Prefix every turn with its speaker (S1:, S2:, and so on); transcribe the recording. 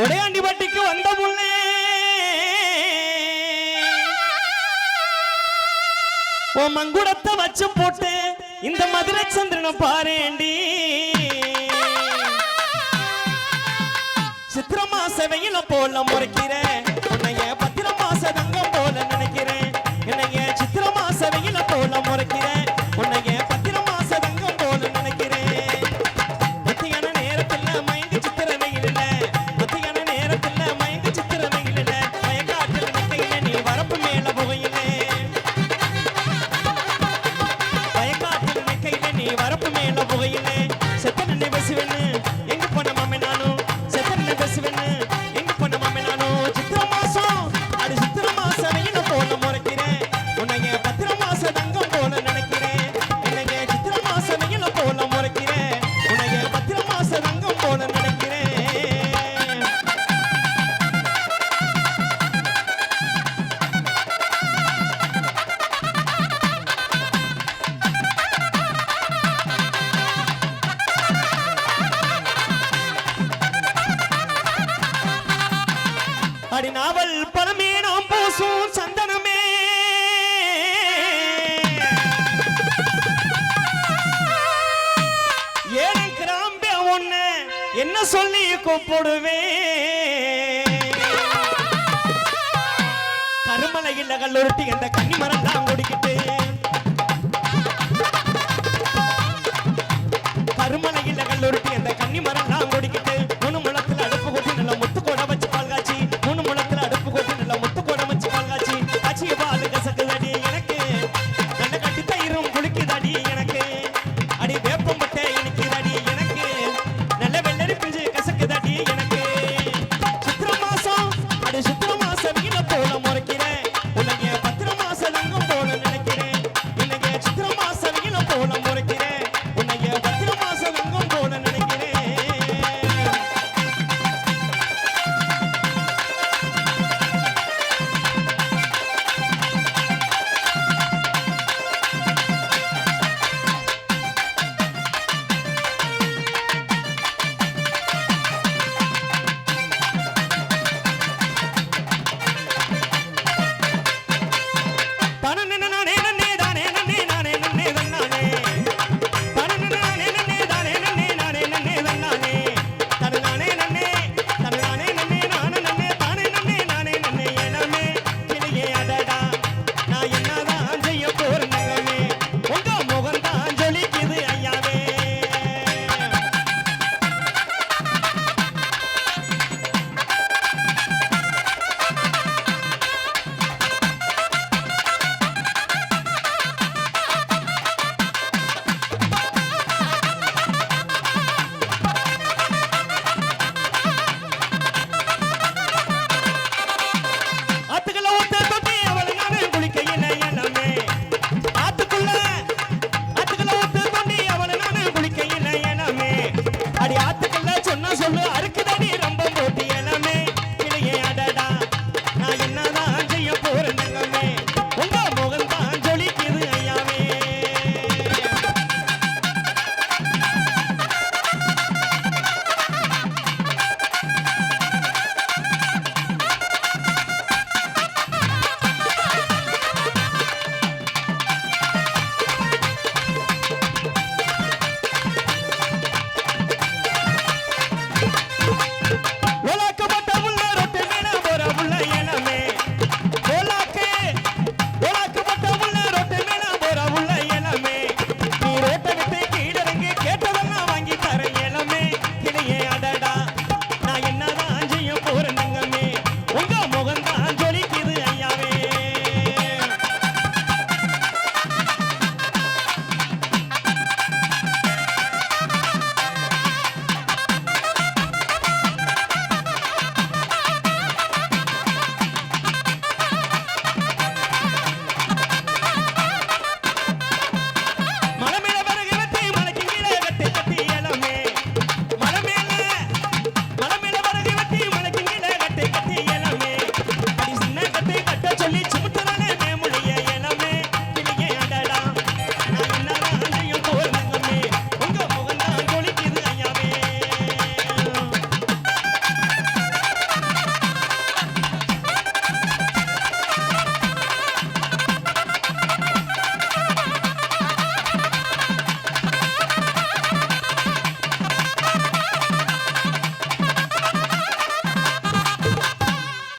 S1: உடையாண்டிப்பட்டிக்கு வந்த முன்னே. உன் மங்குடத்தை வச்சம் போட்டு இந்த மதுரை சந்திரனை பாரேண்டி. சித்திரமா செவையில போல முறைக்கிற அடிநாவல் பரமே நாம் பூசும் சந்தனமே. ஏழன் கிராம்பே ஒண்ணு என்ன சொல்லி கூப்பிடுவேன்? கருமலையில் நகல் உருட்டி அந்த கன்னிமரம் Cosmo.